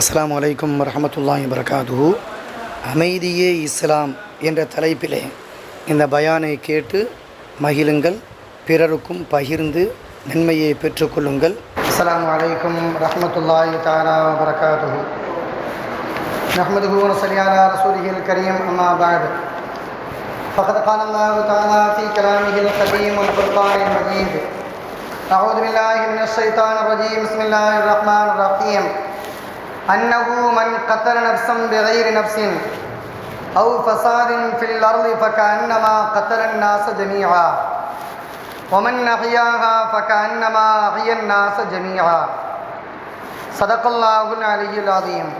அஸ்ஸலாமு அலைக்கும் வரஹமத்துல்லாஹி வரகாதுஹு அமைதியே இஸ்லாம் என்ற தலைப்பிலே இந்த பயானை கேட்டு மகிழுங்கள் பிறருக்கும் பகிர்ந்து நன்மையை பெற்றுக்கொள்ளுங்கள் அஸ்ஸலாமு அலைக்கும் ரஹமத்துல்லாஹி தாலா வரகாதுஹு نحمده ونصلي على رسوله الكريم أما بعد فقد قال الله تعالى في كلامه القديم والفرقان المجيد أعوذ بالله من الشيطان الرجيم بسم الله الرحمن الرحيم أنه من قتل نفسا بغير نفس أو فساد في الأرض فكأنما قتل الناس جميعا. ومن أحياها فكأنما أحيا الناس جميعا. صدق الله العلي العظيم.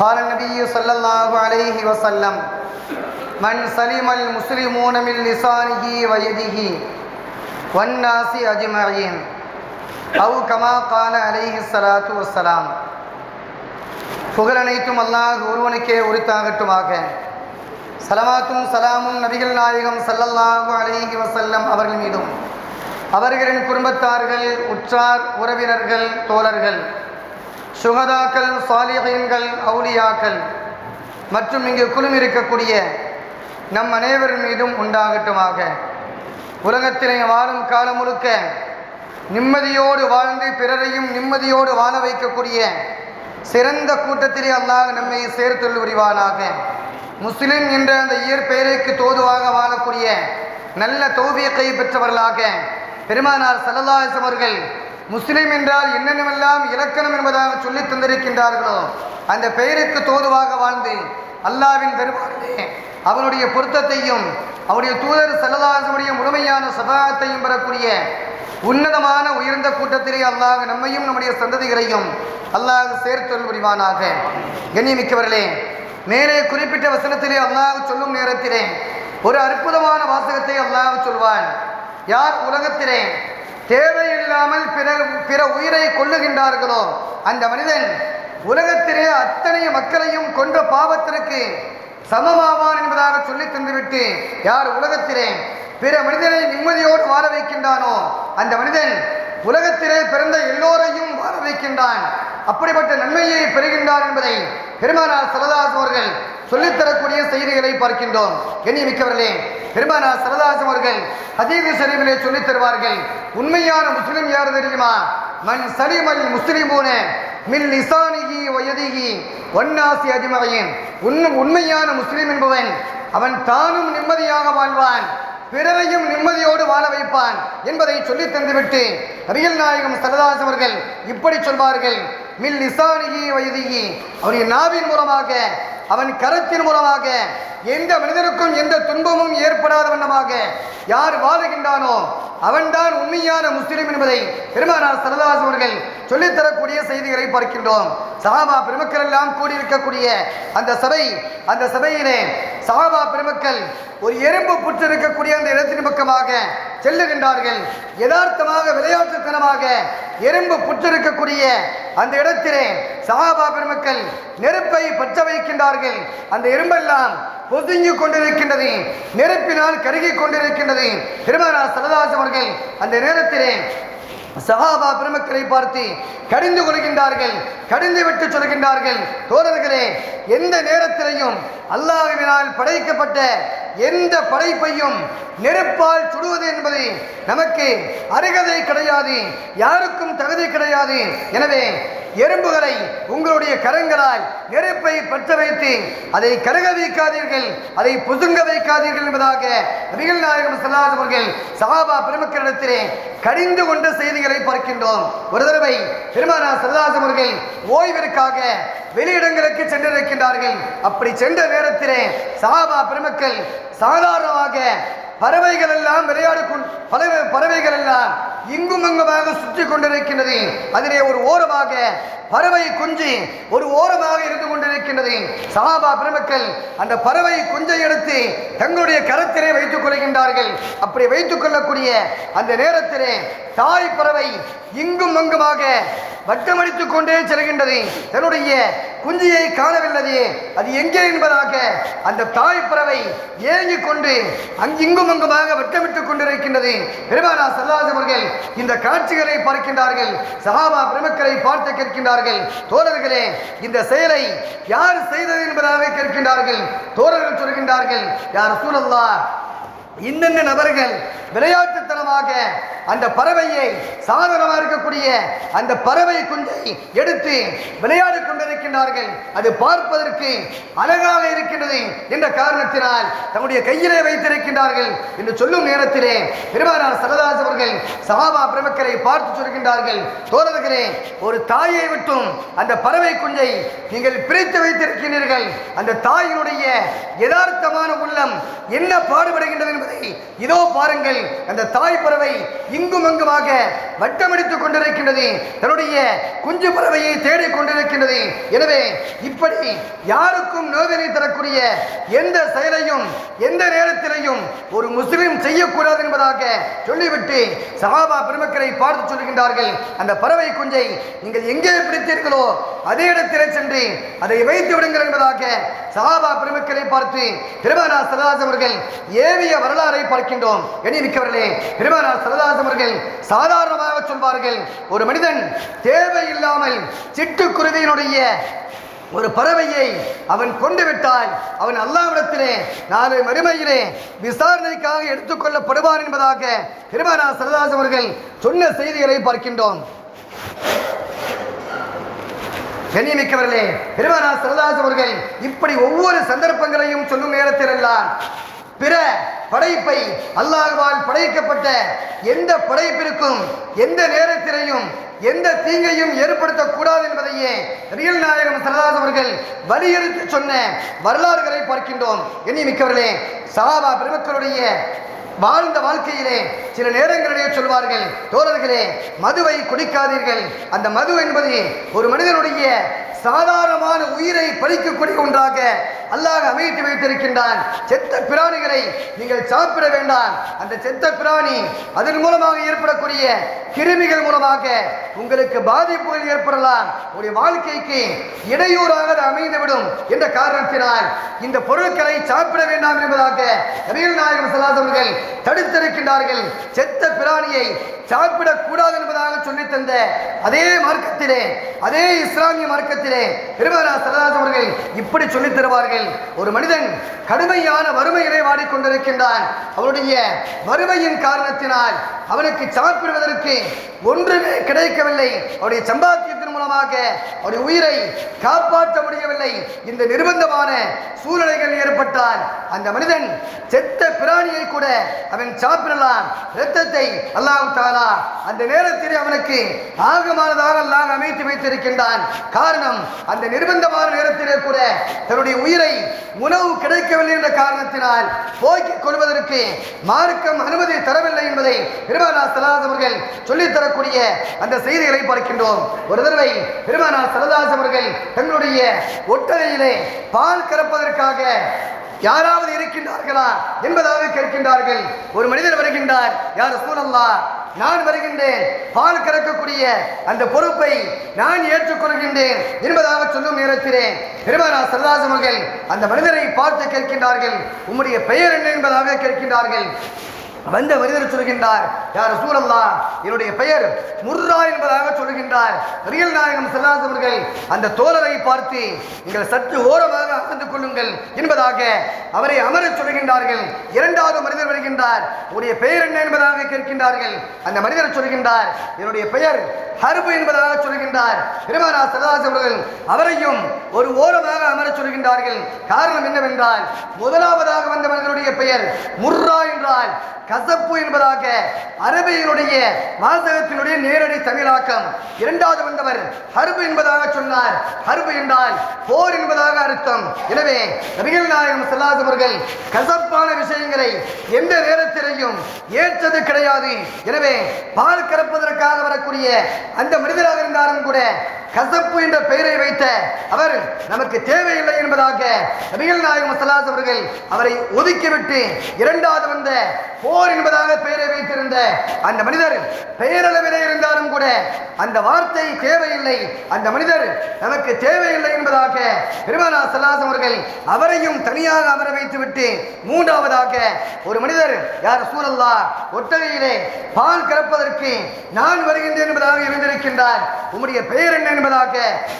قال النبي صلى الله عليه وسلم من سلم المسلمون من لسانه ويده والناس أجمعين. أو كما قال عليه الصلاة والسلام புகழனைத்தும் அல்லாஹ் ஒருவனுக்கே உரித்தாகட்டுமாக. சலவாத்தும் சலாமும் நபிகள் நாயகம் சல்லல்லாஹு அலைஹி வசல்லம் அவர்கள் மீதும். அவர்களின் குடும்பத்தார்கள் உற்றார் உறவினர்கள் தோழர்கள் சுகதாக்கள் சாலிகன்கள் அவுலியாக்கள் மற்றும் இங்கு குழுமி இருக்கக்கூடிய நம் அனைவர் மீதும் உண்டாகட்டுமாக. உலகத்திலே வாழும் காலம் முழுக்க நிம்மதியோடு வாழ்ந்து பிறரையும் நிம்மதியோடு வாழ வைக்கக்கூடிய சிறந்த கூட்டத்திலே அல்லாஹ் நம்மை சேர்த்துள்ள புரிவானாக. முஸ்லிம் என்ற அந்த இயற்பெயருக்கு தோதுவாக வாழக்கூடிய நல்ல தோவியத்தை பெற்றவர்களாக. பெருமானார் சல்லல்லாஹம் அவர்கள் முஸ்லிம் என்றால் என்னென்னவெல்லாம் இலக்கணம் என்பதாக சொல்லி தந்திருக்கின்றார்களோ அந்த பெயருக்கு தோதுவாக வாழ்ந்து அல்லாவின் தருவாரிலே அவனுடைய பொருத்தத்தையும் அவருடைய தூதர் சல்லல்லாஹுடைய முழுமையான சதாத்தையும் பெறக்கூடிய உன்னதமான உயர்ந்த கூட்டத்திலே அல்லாஹ் நம்மையும் நம்முடைய சந்ததிகளையும் அல்லாஹ் சேர்த்தொல் புரிவானாக. கண்ணியமிக்கவர்களே மேலே குறிப்பிட்ட வசனத்திலே அல்லாஹ் சொல்லும் நேரத்திலே ஒரு அற்புதமான வாசகத்தை அல்லாஹ் சொல்வான். யார் உலகத்திலே தேவையில்லாமல் பிற பிற உயிரை கொள்ளுகின்றார்களோ அந்த மனிதன் உலகத்திலே அத்தனை மக்களையும் கொன்ற பாவத்திற்கு சமமாவான் என்பதாக சொல்லி தந்துவிட்டு யார் உலகத்திலே பிற மனிதனை நிம்மதியோடு வாழ வைக்கின்றானோ அந்த மனிதன் உலகத்திலே பிறந்த எல்லோரையும் வாழ வைக்கின்றான். அப்படிப்பட்ட நன்மையை பெறுகின்றான் என்பதை பெருமானார் சரதாஸ் அவர்கள் சொல்லித்தரக்கூடிய செய்திகளை பார்க்கின்றோம். எண்ணி மிக்கவர்களே பெருமானார் சரதாஸ் அவர்கள் அதீத சரிவிலே சொல்லித் தருவார்கள் உண்மையான முஸ்லிம் யார் தெரியுமா? மன் சலிமல் முஸ்லிமூன மின் லிசானிகி வயதிகி ஒன்னாசி அஜிமகையின் உண்மை உண்மையான முஸ்லிம் என்பவன் அவன் தானும் நிம்மதியாக வாழ்வான். பிறரையும் நிம்மதியோடு வாழ வைப்பான் என்பதை சொல்லி தந்துவிட்டு அரியல் நாயகம் சரதாஸ் அவர்கள் இப்படி சொல்வார்கள். மில் லிசானிகி வயதிகி அவருடைய நாவின் மூலமாக அவன் கரத்தின் மூலமாக எந்த மனிதனுக்கும் எந்த துன்பமும் ஏற்படாத வண்ணமாக யார் வாழுகின்றானோ அவன்தான் உண்மையான முஸ்லிம் என்பதை பெருமானார் சரதாஸ் அவர்கள் சொல்லித்தரக்கூடிய செய்திகளை பார்க்கின்றோம். சஹாபா பெருமக்கள் எல்லாம் கூடியிருக்கக்கூடிய அந்த சபை அந்த சபையிலே சஹாபா பெருமக்கள் ஒரு எறும்பு புற்று இருக்கக்கூடிய அந்த இடத்தின் பக்கமாக செல்லுகின்றார்கள். யதார்த்தமாக விளையாட்டுத்தனமாக எறும்பு புற்று இருக்கக்கூடிய அந்த இடத்திலே சஹாபா பெருமக்கள் நெருப்பை பற்ற வைக்கின்றார்கள் அந்த எறும்பெல்லாம் பொதுங்கி கொண்டிருக்கின்றது நெருப்பினால் கருகி கொண்டிருக்கின்றது. திருமரா சரதாஸ் அவர்கள் அந்த நேரத்திலே சஹாபா பெருமக்களை பார்த்து கடிந்து கொள்கின்றார்கள் கடிந்து விட்டு சொல்கின்றார்கள் தோழர்களே எந்த நேரத்திலையும் அல்லாஹுவினால் படைக்கப்பட்ட எந்த படைப்பையும் நெருப்பால் சுடுவது என்பது நமக்கு அருகதை கிடையாது யாருக்கும் தகுதி கிடையாது. எனவே எறும்புகளை உங்களுடைய கரங்களால் நெருப்பை பற்ற வைத்து அதை கருக வைக்காதீர்கள் அதை புதுங்க வைக்காதீர்கள் என்பதாக நபிகள் நாயகம் சல்லாஸ் அவர்கள் சஹாபா பெருமக்களிடத்திலே கடிந்து கொண்ட செய்திகளை பார்க்கின்றோம். ஒரு தடவை பெருமானா சல்லாஸ் அவர்கள் ஓய்விற்காக வெளியிடங்களுக்கு சென்றிருக்கின்றார்கள். அப்படி சென்ற நேரத்திலே சஹாபா பெருமக்கள் சாதாரணமாக பறவைகள் எல்லாம் விளையாடு பல பறவைகள் எல்லாம் இங்கும் அங்குமாக சுற்றி கொண்டிருக்கின்றது. அதிலே ஒரு ஓரமாக பறவை குஞ்சு ஒரு ஓரமாக இருந்து கொண்டிருக்கின்றது. சஹாபா பெருமக்கள் அந்த பறவை குஞ்சை எடுத்து தங்களுடைய கரத்திலே வைத்துக் கொள்கின்றார்கள். அப்படி வைத்துக் கொள்ளக்கூடிய அந்த நேரத்திலே தாய் பறவை இங்கும் அங்குமாக வட்டமடித்துக் கொண்டே செல்கின்றது. தன்னுடைய குஞ்சியை காணவில்லையே. அது எங்கே என்பதாக அந்த தாய் பறவை ஏங்கிக் கொண்டு அங்கிங்கும் அங்குமாக வட்டமிட்டுக் கொண்டிருக்கின்றது. பெருமானா செல்லாதவர்கள் அவர்கள் இந்த காட்சிகளை பார்க்கின்றார்கள். சஹாபா பிரமுக்களை பார்த்து கேட்கின்றார்கள். தோழர்களே இந்த செயலை யார் செய்தது என்பதாக கேட்கின்றார்கள். தோழர்கள் சொல்கின்றார்கள் யார் சூழல்லா இன்னென்ன நபர்கள் விளையாட்டுத்தனமாக அந்த பறவையை சாதனமாக இருக்கக்கூடிய அந்த பறவை குஞ்சை எடுத்து விளையாடி கொண்டிருக்கின்றார்கள். அது பார்ப்பதற்கு அழகாக இருக்கின்றது என்ற காரணத்தினால் தம்முடைய கையிலே வைத்திருக்கின்றார்கள் என்று சொல்லும் நேரத்திலே பெருமானார் சரதாஸ் அவர்கள் சகாபா பிரமுக்கரை பார்த்து சொல்கின்றார்கள் தோழர்களே ஒரு தாயை விட்டும் அந்த பறவை குஞ்சை நீங்கள் பிரித்து வைத்திருக்கிறீர்கள். அந்த தாயினுடைய யதார்த்தமான உள்ளம் என்ன பாடுபடுகின்றது என்பதை இதோ பாருங்கள். அந்த தாய் பறவை இங்கும் அங்குமாக வட்டமடித்துக் கொண்டிருக்கின்றது. தன்னுடைய குஞ்சு பறவையை தேடிக் கொண்டிருக்கின்றது. எனவே இப்படி யாருக்கும் நோதனை செய்யக்கூடிய எந்த செயலையும் எந்த நேரத்திலையும் ஒரு முஸ்லீம் செய்யக்கூடாது என்பதாக சொல்லிவிட்டு சஹாபா பெருமக்களை பார்த்து சொல்கின்றார்கள். அந்த பறவை குஞ்சை நீங்கள் எங்கே பிடித்தீர்களோ அதே இடத்திலே சென்று அதை வைத்து விடுங்கள் என்பதாக சஹாபா பெருமக்களை பார்த்து பெருமானா சரதாஸ் அவர்கள் ஏவிய வரலாறை பார்க்கின்றோம். எண்ணிமிக்கவர்களே பெருமானா சரதாஸ் அவர்கள் சாதாரணமாக சொல்வார்கள். ஒரு மனிதன் தேவையில்லாமல் சிட்டுக்குருவியினுடைய ஒரு பறவையை அவன் கொண்டு விட்டால் அவன் அல்லாவிடத்திலே நாளை மறுமையிலே விசாரணைக்காக எடுத்துக்கொள்ளப்படுவான் என்பதாக திருமணா சரதாஸ் அவர்கள் சொன்ன செய்திகளை பார்க்கின்றோம். கண்ணியமிக்கவர்களே பெருமானா சரதாஸ் அவர்கள் இப்படி ஒவ்வொரு சந்தர்ப்பங்களையும் சொல்லும் நேரத்திலெல்லாம் பிற படைப்பை அல்லாஹ்வால் படைக்கப்பட்ட எந்த படைப்பிற்கும் எந்த நேரத்திலையும் எந்த தீங்கையும் ஏற்படுத்தக்கூடாது என்பதையே ரியல் நாயகம் சரதாஸ் அவர்கள் வலியுறுத்தி சொன்ன வரலாறுகளை பார்க்கின்றோம். எண்ணி மிக்கவர்களே சஹாபா பெருமக்களுடைய வாழ்ந்த வாழ்க்கையிலே சில நேரங்களிலே சொல்வார்கள் தோழர்களே மதுவை குடிக்காதீர்கள். அந்த மது என்பது ஒரு மனிதனுடைய சாதாரணமான உயிரை பறிக்கக்கூடிய ஒன்றாக அல்லாஹ் அமைத்து வைத்திருக்கின்றான். செத்த பிராணிகளை நீங்கள் சாப்பிட வேண்டாம். அந்த செத்த பிராணி அதன் மூலமாக ஏற்படக்கூடிய கிருமிகள் மூலமாக உங்களுக்கு பாதிப்புகள் ஏற்படலாம். உங்களுடைய வாழ்க்கைக்கு இடையூறாக அது அமைந்துவிடும் என்ற காரணத்தினால் இந்த பொருட்களை சாப்பிட வேண்டாம் என்பதாக நபிகள் நாயகம் சல்லாஸ் தடுத்திருக்கின்றார்கள். செத்த பிராணியை சாப்பிடக்கூடாது என்பதாக சொல்லி தந்த அதே மார்க்கத்திலே அதே இஸ்லாமிய மார்க்கத்திலே பெருமரா சரதாஸ் அவர்கள் இப்படி சொல்லித் தருவார்கள். ஒரு மனிதன் கடுமையான வறுமையிலே வாடிக்கொண்டிருக்கின்றான். அவருடைய வறுமையின் காரணத்தினால் அவனுக்கு சாப்பிடுவதற்கு ஒன்றுமே கிடைக்கவில்லை. அவருடைய சம்பாத்தியத்தின் மூலமாக அவருடைய உயிரை காப்பாற்ற முடியவில்லை. இந்த நிர்பந்தமான சூழ்நிலைகள் ஏற்பட்டால் அந்த மனிதன் செத்த பிராணியை கூட அவன் சாப்பிடலாம். இரத்தத்தை அல்லாஹ் தாலா அந்த நேரத்தில் அவனுக்கு ஆகமானதாக அல்லாஹ் அமைத்து வைத்திருக்கின்றான். காரணம் அந்த நிர்பந்தமான நேரத்திலே கூட தன்னுடைய உயிரை உணவு கிடைக்கவில்லை என்ற காரணத்தினால் போக்கிக் கொள்வதற்கு மார்க்கம் அனுமதி தரவில்லை என்பதை பெருமானா சலாஸ் அவர்கள் சொல்லித்தரக்கூடிய அந்த செய்திகளை பார்க்கின்றோம். ஒரு தடவை பெருமானா சரதாஸ் அவர்கள் தங்களுடைய ஒட்டகையிலே பால் கறப்பதற்காக யாராவது இருக்கின்றார்களா என்பதாக கேட்கின்றார்கள். ஒரு மனிதர் வருகின்றார் யார் சூழல்லா நான் வருகின்றேன். பால் கறக்கக்கூடிய அந்த பொறுப்பை நான் ஏற்றுக்கொள்கின்றேன் என்பதாக சொல்லும் நேரத்திலேன் பெருமானா சரதாசமர்கள் அந்த மனிதரை பார்த்து கேட்கின்றார்கள். உம்முடைய பெயர் என்ன? என்பதாக கேட்கின்றார்கள். வந்த மனிதர் சொல்கின்றார் யார் சூழல்லா என்னுடைய பெயர் முர்ரா என்பதாக சொல்கின்றார். ரியல் நாயகம் செல்லாஸ் அவர்கள் அந்த தோழரை பார்த்து நீங்கள் சற்று ஓரமாக அமர்ந்து கொள்ளுங்கள் என்பதாக அவரை அமரச் சொல்கின்றார்கள். இரண்டாவது மனிதர் வருகின்றார் உடைய பெயர் என்ன என்பதாக கேட்கின்றார்கள். அந்த மனிதர் சொல்கின்றார் என்னுடைய பெயர் ஹர்பு என்பதாக சொல்கின்றார். பெருமானா சரதாஸ் அவர்கள் அவரையும் ஒரு ஓரமாக அமரச் சொல்கின்றார்கள். காரணம் என்னவென்றால் முதலாவதாக வந்த மனிதனுடைய பெயர் முர்ரா என்றால் கசப்பு என்பதாக அரபியினுடைய வாசகத்தினுடைய நேரடி தமிழாக்கம். இரண்டாவது வந்தவர் ஹர்பு என்பதாக சொன்னார். ஹர்பு என்றால் போர் என்பதாக அர்த்தம். எனவே நபிகள் நாயகம் செல்லாதவர்கள் கசப்பான விஷயங்களை எந்த நேரத்திலையும் ஏற்றது கிடையாது. எனவே பால் கறப்பதற்காக வரக்கூடிய அந்த மனிதராக இருந்தாலும் கூட கசப்பு என்ற பெயரை வைத்த அவர் நமக்கு தேவையில்லை என்பதாக நபிகள் நாயகம் சலாஸ் அவர்கள் அவரை ஒதுக்கிவிட்டு இரண்டாவது வந்த போர் என்பதாக பெயரை வைத்திருந்த அந்த மனிதர் பெயரளவிலே இருந்தாலும் கூட அந்த வார்த்தை தேவையில்லை. அந்த மனிதர் நமக்கு தேவையில்லை என்பதாக பெருமானா சல்லாஸ் அவர்கள் அவரையும் தனியாக அமர வைத்துவிட்டு மூன்றாவதாக ஒரு மனிதர் யார் சூழல்லா ஒட்டகையிலே பால் கறப்பதற்கு நான் வருகின்றேன் என்பதாக இருந்திருக்கின்றார் உம்முடைய பெயர் என்ன என்பதாக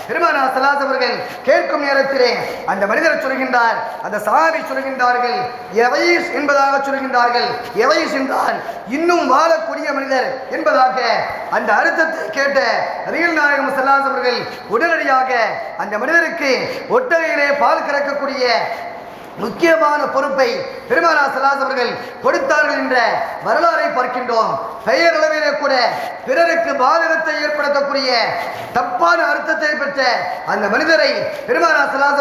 பெருமானா சல்லாஸ் அவர்கள் கேட்கும் நேரத்திலே அந்த மனிதர் சொல்கின்றார். அந்த சஹாபி சொல்கின்றார்கள் எவைஸ் என்பதாக சொல்கின்றார்கள். எவைஸ் என்றால் இன்னும் வாழக்கூடிய மனிதர் என்பதாக அந்த அர்த்தத்தை கேட்ட நபிகள் நாயகம் செல்லாஸ் அவர்கள் உடனடியாக அந்த மனிதருக்கு ஒட்டகையிலே பால் கறக்கக்கூடிய முக்கியமான பொறுப்பை பெருமானா செல்லாஸ் அவர்கள் கொடுத்தார்கள் என்ற வரலாறை பார்க்கின்றோம். பெயரளவிலே கூட பிறருக்கு பாதகத்தை ஏற்படுத்தக்கூடிய தப்பான அர்த்தத்தை பெற்ற அந்த மனிதரை பெருமானா சலாஸ்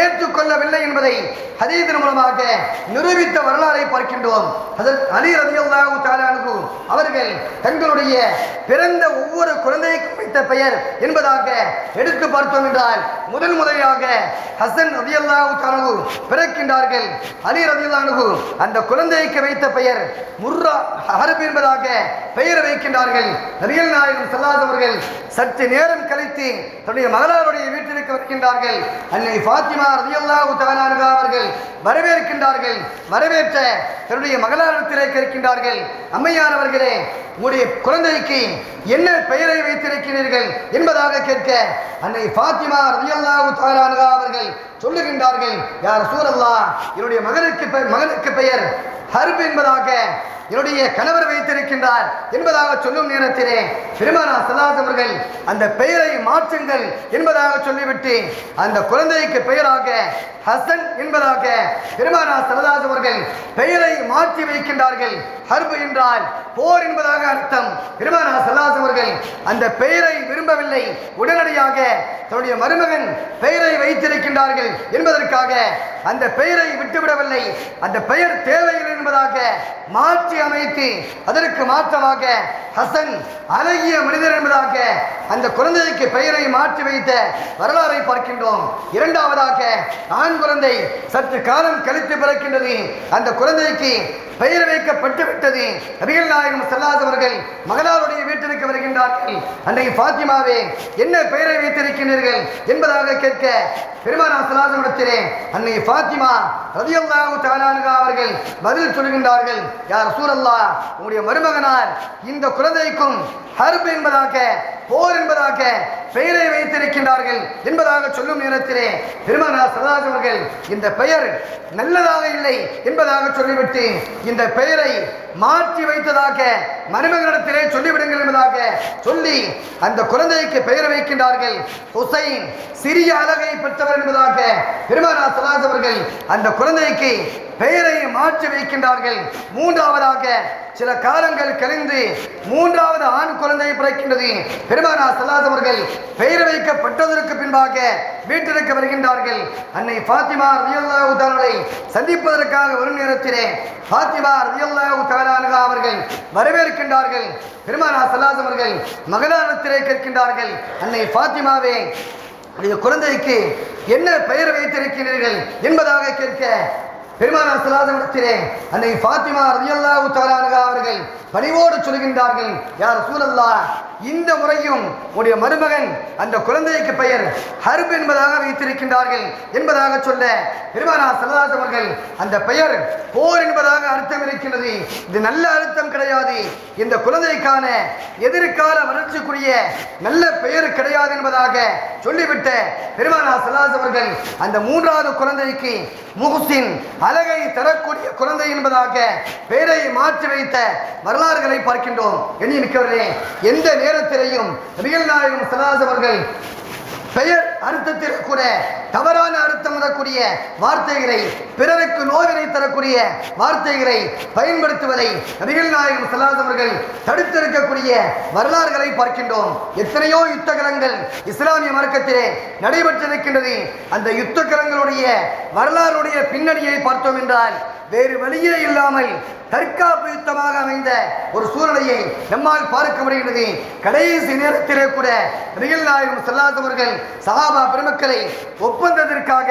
ஏற்றுக்கொள்ளவில்லை என்பதை ஹதீதன் மூலமாக நிரூபித்த வரலாறை பார்க்கின்றோம். அலி ரதியல்லாஹு தாலானு அவர்கள் தங்களுடைய பிறந்த ஒவ்வொரு குழந்தைக்கும் வைத்த பெயர் என்பதாக எடுத்து பார்த்தோம் என்றால் முதல் முறையாக ஹசன் ரதியல்லாஹு தாலானு பிறக்கின்றார்கள். அலி ரதியல்லாஹு அந்த குழந்தைக்கு வைத்த பெயர் முர்ரா ஹரப் என்பதாக பெயர் வைக்கின்றார்கள். நபிகள் நாயகம் செல்லாதவர்கள் சற்று நேரம் கழித்து தன்னுடைய மகளாருடைய வீட்டிற்கு வருகின்றார்கள். அன்னை ஃபாத்திமா ரதியல்லா தஆலா அவர்கள் வரவேற்கின்றார்கள். வரவேற்ற தன்னுடைய மகளாரத்திலே கேட்கின்றார்கள் அம்மையார் அவர்களே உங்களுடைய குழந்தைக்கு என்ன பெயரை வைத்திருக்கிறீர்கள்? என்பதாக கேட்க அன்னை ஃபாத்திமா ரதியல்லா தஆலா அவர்கள் சொல்லுகின்றார்கள் யார் சூரல்லா என்னுடைய மகனுக்கு பெயர் மகனுக்கு பெயர் ஹர்ப் என்பதாக என்னுடைய கணவர் வைத்திருக்கின்றார் என்பதாக சொல்லும் நேரத்திலே பெருமானா சல்லாஸ் அவர்கள் அந்த பெயரை மாற்றுங்கள் என்பதாக சொல்லிவிட்டு அந்த குழந்தைக்கு பெயராக ஹசன் என்பதாக பெருமானா சரதாஸ் அவர்கள் பெயரை மாற்றி வைக்கின்றார்கள். ஹர்பு என்றால் போர் என்பதாக அர்த்தம். பெருமானா சல்லாஸ் அவர்கள் அந்த பெயரை விரும்பவில்லை. உடனடியாக தன்னுடைய மருமகன் பெயரை வைத்திருக்கின்றார்கள் என்பதற்காக அந்த பெயரை விட்டுவிடவில்லை. அந்த பெயர் தேவையில்லை என்பதாக மாற்றி அமைத்து அதற்கு மாற்றமாக ஹசன் அழகிய மனிதர் என்பதாக அந்த குழந்தைக்கு பெயரை மாற்றி வைத்த வரலாறை பார்க்கின்றோம். இரண்டாவதாக ஆண் குழந்தை சற்று காலம் கழித்து பிறக்கின்றது. அந்த குழந்தைக்கு பெயர் வைக்கப்பட்டு விட்டது. நபிகள் நாயகம் செல்லாதவர்கள் மகளாருடைய வீட்டிற்கு வருகின்றார்கள். அன்றைக்கு ஃபாத்திமாவே என்ன பெயரை வைத்திருக்கின்றீர்கள் என்பதாக கேட்க பெருமானா சலாசமிடத்திலே அன்னை ஃபாத்திமா ரதியல்லாஹு தஆலா அவர்கள் பதில் சொல்கின்றார்கள் யார் சூரல்லா உங்களுடைய மருமகனார் இந்த குழந்தைக்கும் ஹர்ப் என்பதாக போர் என்பதாக பெயரை வைத்திருக்கின்றார்கள் என்பதாக சொல்லும் நேரத்திலே பெருமானா சரதாஸ் அவர்கள் இந்த பெயர் நல்லதாக இல்லை என்பதாக சொல்லிவிட்டு இந்த பெயரை மாற்றி வைத்ததாக மருமகனிடத்திலே சொல்லிவிடுங்கள் என்பதாக சொல்லி அந்த குழந்தைக்கு பெயர் வைக்கின்றார்கள். ஹுசைன் சிறிய அழகை பெற்றவர் என்பதாக பெருமானா சலாஸ் அவர்கள் அந்த குழந்தைக்கு பெயரை மாற்றி வைக்கின்றார்கள். மூன்றாவதாக சில காலங்கள் கழிந்து மூன்றாவது ஆண் குழந்தை பிறக்கின்றது. பெருமானா சல்லாஸ் அவர்கள் பெயர் வைக்கப்பட்டதற்கு பின்பாக வீட்டிற்கு வருகின்றார்கள். அன்னை ஃபாத்திமா ரியல்லா தாலாவை சந்திப்பதற்காக வரும் நேரத்திலே ஃபாத்திமா ரதியல்லாஹு தாலானுகா அவர்கள் வரவேற்கின்றார்கள். பெருமானா சல்லாஸ் அவர்கள் மகளாரத்திலே கேட்கின்றார்கள். அன்னை ஃபாத்திமாவே உடைய குழந்தைக்கு என்ன பெயர் வைத்திருக்கிறீர்கள் என்பதாக கேட்க பெருமானா சலாதமிடத்திலே அன்னை ஃபாத்திமா ரதியல்லாஹு தஆலா அவர்கள் பணிவோடு சொல்கின்றார்கள் யார் சூழல்லா இந்த முறையும் உடைய மருமகன் அந்த குழந்தைக்கு பெயர் ஹர்ப் என்பதாக வைத்திருக்கின்றார்கள் என்பதாக சொல்ல பெருமானா செல்லதாஸ் அவர்கள் அந்த பெயர் போர் என்பதாக அர்த்தம் இருக்கின்றது. இது நல்ல அர்த்தம் கிடையாது. இந்த குழந்தைக்கான எதிர்கால வளர்ச்சிக்குரிய நல்ல பெயர் கிடையாது என்பதாக சொல்லிவிட்ட பெருமானா செல்லாஸ் அவர்கள் அந்த மூன்றாவது குழந்தைக்கு முகுசின் அழகை தரக்கூடிய குழந்தை என்பதாக பெயரை மாற்றி வைத்த வரலாறுகளை பார்க்கின்றோம். எண்ணி மிக்கவர்களே எந்த நேரம் நேரத்திலையும் ரியல் நாயகம் சல்லாஸ் அவர்கள் பெயர் அர்த்தத்தில் கூட தவறான அர்த்தம் வரக்கூடிய வார்த்தைகளை பிறருக்கு நோவினை தரக்கூடிய வார்த்தைகளை பயன்படுத்துவதை நபிகள் நாயகம் செல்லாதவர்கள் தடுத்திருக்கக்கூடிய வரலாறுகளை பார்க்கின்றோம். எத்தனையோ யுத்தகலங்கள் இஸ்லாமிய மார்க்கத்திலே நடைபெற்றிருக்கின்றது. அந்த யுத்தகலங்களுடைய வரலாறுடைய பின்னணியை பார்த்தோம் என்றால் வேறு வழியே இல்லாமல் தற்காப்பு யுத்தமாக அமைந்த ஒரு சூழ்நிலையை நம்மால் பார்க்க முடிகிறது கடைசி நேரத்திலே கூட நிகழ்நாயகம் செல்லாதவர்கள் சகாபா பெருமக்களை ஒப்பந்தத்திற்காக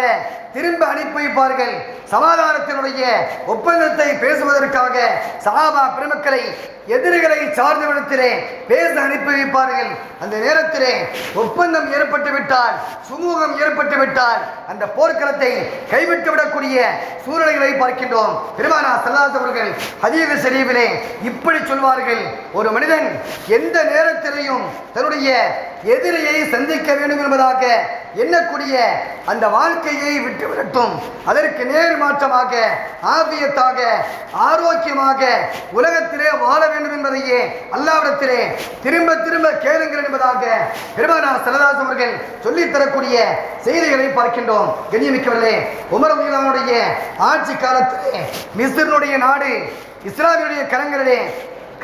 திரும்ப அனுப்பி வைப்பார்கள். சமாதானத்தினுடைய ஒப்பந்தத்தை பேசுவதற்காக சகாபா பெருமக்களை எதிரிகளை சார்ந்தவிடத்திலே பேச அனுப்பி வைப்பார்கள். அந்த நேரத்திலே ஒப்பந்தம் ஏற்பட்டு விட்டால் சுமூகம் ஏற்பட்டு விட்டால் அந்த போர்க்களத்தை கைவிட்டு விடக்கூடிய சூழ்நிலைகளை பார்க்கின்றோம். பெருமானா சல்லாஸ் அவர்கள் ஹதீது இப்படி சொல்வார்கள். ஒரு மனிதன் எந்த நேரத்திலையும் தன்னுடைய எதிரியை சந்திக்க வேண்டும் என்பதாக எண்ணக்கூடிய அந்த வாழ்க்கையை விட்டு விடட்டும் அதற்கு நேர் மாற்றமாக ஆபியத்தாக ஆரோக்கியமாக உலகத்திலே வாழ வேண்டும் என்பதையே அல்லாவிடத்திலே திரும்ப திரும்ப கேளுங்கள் என்பதாக பெருமானா சரதாஸ் அவர்கள் சொல்லித்தரக்கூடிய செய்திகளை பார்க்கின்றோம். கண்ணியமிக்கவர்களே உமர் உயலானுடைய ஆட்சி காலத்திலே மிஸ்ரினுடைய நாடு இஸ்லாமியுடைய கரங்களிலே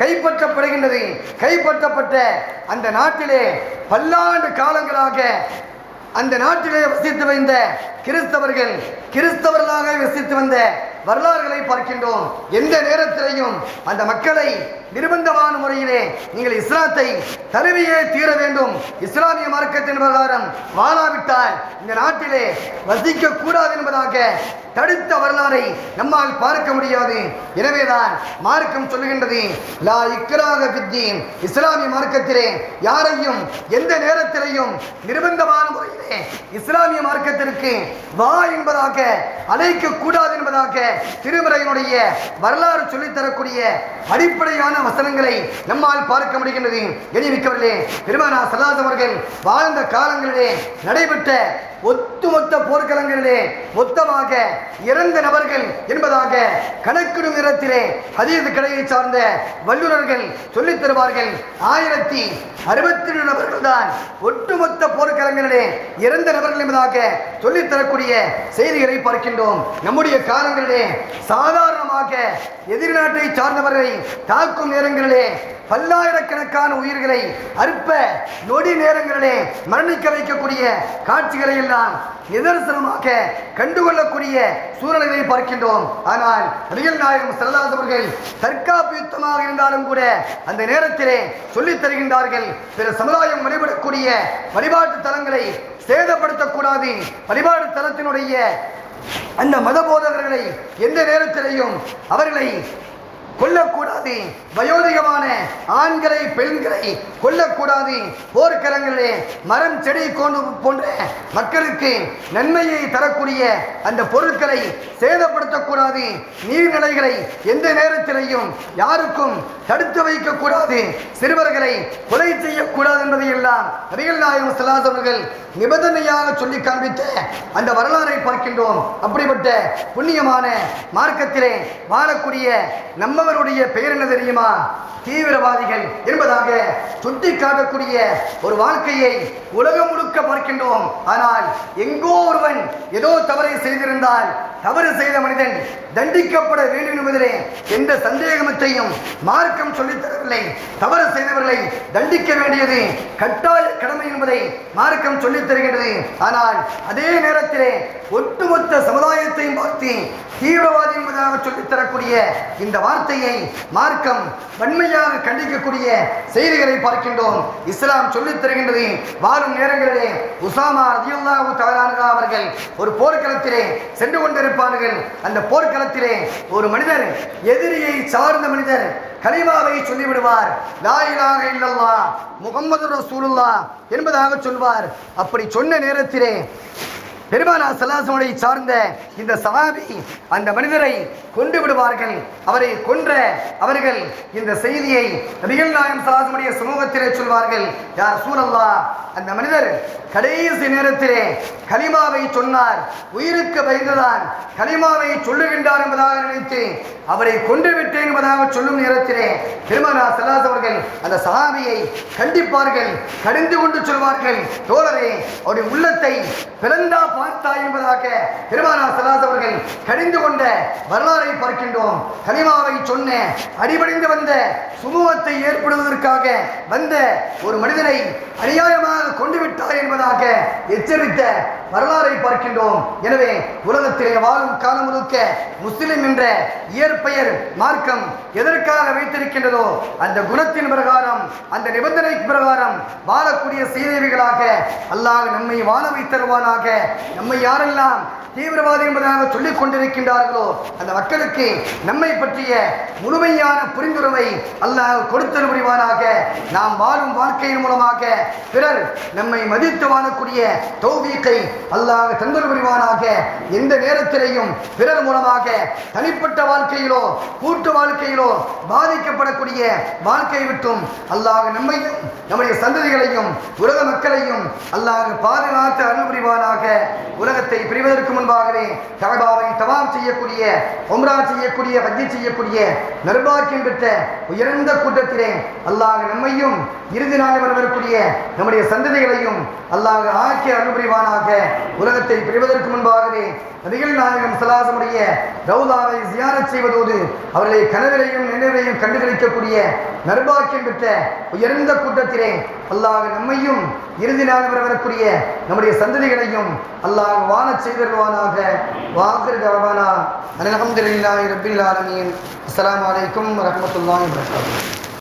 கைப்பற்றப்படுகின்றது. கைப்பற்றப்பட்ட அந்த நாட்டிலே பல்லாண்டு காலங்களாக அந்த நாட்டிலே வசித்து வந்த கிறிஸ்தவர்கள் கிறிஸ்தவர்களாக வசித்து வந்த வரலாறுகளை பார்க்கின்றோம். எந்த நேரத்திலையும் அந்த மக்களை நிர்பந்தமான முறையிலே நீங்கள் இஸ்லாத்தை தழுவியே தீர வேண்டும். இஸ்லாமிய மார்க்கத்தின் பிரகாரம் வாழாவிட்டால் இந்த நாட்டிலே வசிக்க கூடாது என்பதாக தடுத்த வரலாறை நம்மால் பார்க்க முடியாது. எனவேதான் மார்க்கம் சொல்லுகின்றது லா இக்ராக பித்தீன் இஸ்லாமிய மார்க்கத்திலே யாரையும் எந்த நேரத்திலையும் நிர்பந்தமான முறையிலே இஸ்லாமிய மார்க்கத்திற்கு வா என்பதாக அழைக்க கூடாது என்பதாக திருமறையினுடைய வரலாறு சொல்லித் தரக்கூடிய அடிப்படையான வசனங்களை நம்மால் பார்க்க முடிகின்றது. எளிமிக்கவர்களே பெருமானா சல்லாஸ் அவர்கள் வாழ்ந்த காலங்களிலே நடைபெற்ற ஒத்துமொத்த போர்க்களங்களிலே மொத்தமாக இறந்த நபர்கள் என்பதாக கணக்கிடும் நேரத்திலே ஹதீஸ் கடையை சார்ந்த வல்லுநர்கள் சொல்லித் தருவார்கள். ஆயிரத்தி அறுபத்தி ஏழு நபர்கள் தான் ஒட்டுமொத்த போர்க்களங்களிலே இறந்த நபர்கள் என்பதாக சொல்லித் தரக்கூடிய செய்திகளை பார்க்கின்றோம். நம்முடைய காலங்களிலே சாதாரணமாக எதிர்நாட்டை சார்ந்தவர்களை தாக்கும் நேரங்களிலே பல்லாயிரக்கணக்கான உயிர்களை அற்ப நொடி நேரங்களிலே மரணிக்க வைக்கக்கூடிய காட்சிகளை எல்லாம் நிதர்சனமாக கண்டுகொள்ளக்கூடிய சூழ்நிலையை பார்க்கின்றோம். ஆனால் ரியல் நாயகம் செல்லாத அவர்கள் தற்காப்பு யுத்தமாக இருந்தாலும் கூட அந்த நேரத்திலே சொல்லித் தருகின்றார்கள் பிற சமுதாயம் வழிபடக்கூடிய வழிபாட்டு தலங்களை சேதப்படுத்தக்கூடாது. வழிபாடு தலத்தினுடைய அந்த மத போதகர்களை எந்த நேரத்திலையும் அவர்களை கொல்லக்கூடாது. வயோதிகமான ஆண்களை பெண்களை கொல்லக்கூடாது. போர்க்களங்களிலே மரம் செடி கொண்டு போன்ற மக்களுக்கு நன்மையை தரக்கூடிய அந்த பொருட்களை சேதப்படுத்தக்கூடாது. நீர்நிலைகளை எந்த நேரத்திலையும் யாருக்கும் தடுத்து வைக்கக்கூடாது. சிறுவர்களை கொலை செய்யக்கூடாது என்பதையெல்லாம் நபிகள் நாயகம் செல்லாதவர்கள் நிபந்தனையாக சொல்லி காண்பித்த அந்த வரலாறை பார்க்கின்றோம். அப்படிப்பட்ட புண்ணியமான மார்க்கத்திலே வாழக்கூடிய நம்ம அவருடைய பெயர் என்ன தெரியுமா? தீவிரவாதிகள் என்பதாக சுட்டி காட்டக்கூடிய ஒரு வாழ்க்கையை உலகம் முழுக்க பார்க்கின்றோம். ஆனால் எங்கோ ஒருவன் ஏதோ தவறை செய்திருந்தால் தவறு செய்த மனிதன் தண்டிக்கப்பட வேண்டும் என்பதிலே எந்த சந்தேகமற்றையும் மார்க்கம் சொல்லித்தரவில்லை தவறு செய்தவர்களை தண்டிக்க வேண்டியது கட்டாய கடமை என்பதை மார்க்கம் சொல்லித் தருகின்றது. ஆனால் அதே நேரத்திலே ஒட்டுமொத்த சமுதாயத்தையும் பார்த்து தீவிரவாதி என்பதாக சொல்லித்தரக்கூடிய இந்த வார்த்தையை மார்க்கம் வன்மையாக கண்டிக்கக்கூடிய செய்திகளை பார்க்கின்றோம். இஸ்லாம் சொல்லித் தருகின்றது. வாழும் நேரங்களிலே உசாமா ரதியுல்லாஹு தவறானதா அவர்கள் ஒரு போர்க்களத்திலே சென்று கொண்டிருப்பார்கள். அந்த போர்க்களத்தில் ஒரு மனிதர் எதிரியை சார்ந்த மனிதர் கலிமாவை சொல்லிவிடுவார். லா இலாஹ முகமது முகம்மது என்பதாக சொல்வார். அப்படி சொன்ன நேரத்திலே பெருமானா சலாசமனை சார்ந்த இந்த சஹாபி அந்த மனிதரை கொண்டு விடுவார்கள். அவரை கொன்ற அவர்கள் இந்த செய்தியை நபிகள் நாயம் சலாசமுடைய சமூகத்திலே சொல்வார்கள். யார் சூழல்லா அந்த மனிதர் கடைசி நேரத்திலே கலிமாவை சொன்னார். உயிருக்கு பயந்துதான் கலிமாவை சொல்லுகின்றார் என்பதாக நினைத்து அவரை கொன்று விட்டேன் என்பதாக சொல்லும் நேரத்திலே திருமணா சலாஸ் அவர்கள் அந்த சஹாபியை கண்டிப்பார்கள் கடிந்து கொண்டு சொல்வார்கள் தோழரே அவருடைய உள்ளத்தை பிறந்தா பார்த்தா என்பதாக திருமணா சலாஸ் அவர்கள் கடிந்து கொண்ட வரலாறை பார்க்கின்றோம். கனிமாவை சொன்ன அடிபடிந்து வந்த சுமூகத்தை ஏற்படுவதற்காக வந்த ஒரு மனிதனை அநியாயமாக கொண்டு விட்டார் என்பதாக எச்சரித்த வரலாறை பார்க்கின்றோம். எனவே உலகத்திலே வாழும் காலம் முழுக்க முஸ்லிம் என்ற இயற்பெயர் மார்க்கம் எதற்காக வைத்திருக்கின்றதோ அந்த குணத்தின் பிரகாரம் அந்த நிபந்தனை பிரகாரம் வாழக்கூடிய சீதேவிகளாக அல்லாஹ் நம்மை வாழ வைத்தருவானாக. நம்மை யாரெல்லாம் தீவிரவாதி என்பதாக சொல்லிக் கொண்டிருக்கின்றார்களோ அந்த மக்களுக்கு நம்மை பற்றிய முழுமையான புரிந்துணர்வை அல்லாஹ் கொடுத்தல் புரிவானாக. நாம் வாழும் வாழ்க்கையின் மூலமாக பிறர் நம்மை மதித்து வாழக்கூடிய தௌவீக்கை அல்லாஹ் தந்தர் புரிவானாக. எந்த நேரத்திலையும் பிறர் மூலமாக தனிப்பட்ட வாழ்க்கையிலோ கூட்டு வாழ்க்கையிலோ பாதிக்கப்படக்கூடிய வாழ்க்கையை விட்டும் அல்லாஹ் நம்மையும் நம்முடைய சந்ததிகளையும் உலக மக்களையும் அல்லாஹ் பாதுகாத்து அருள் புரிவானாக. உலகத்தை பிரிவதற்கு முன்பாகவே கபாவை தவாம் செய்யக்கூடிய ஒம்ரா செய்யக்கூடிய பஜ்ஜி செய்யக்கூடிய நிர்பாக்கியம் பெற்ற உயர்ந்த கூட்டத்திலே அல்லாஹ் நம்மையும் இறுதி நாள் வரக்கூடிய நம்முடைய சந்ததிகளையும் அல்லாஹ் ஆக்கிய அனுபவிவானாக உலகத்தை பிரிவதற்கு முன்பாகவே நபிகள் நாயகம் சலாசமுடைய ரவுதாவை ஜியாரத் செய்வதோடு அவர்களை கனவிலையும் நினைவிலையும் கண்டுகளிக்கக்கூடிய நர்பாக்கியம் பெற்ற உயர்ந்த கூட்டத்திலே அல்லாஹ் நம்மையும் இறுதி நாள் வரக்கூடிய நம்முடைய சந்ததிகளையும் அல்லாஹ் வாழச் செய்தருவானாக வாக்குறு கவனா அலமதுல்லாஹி ரபில் ஆலமீன். அஸ்ஸலாமு அலைக்கும் வரஹ்மத்துல்லாஹி வபரகாத்துஹு.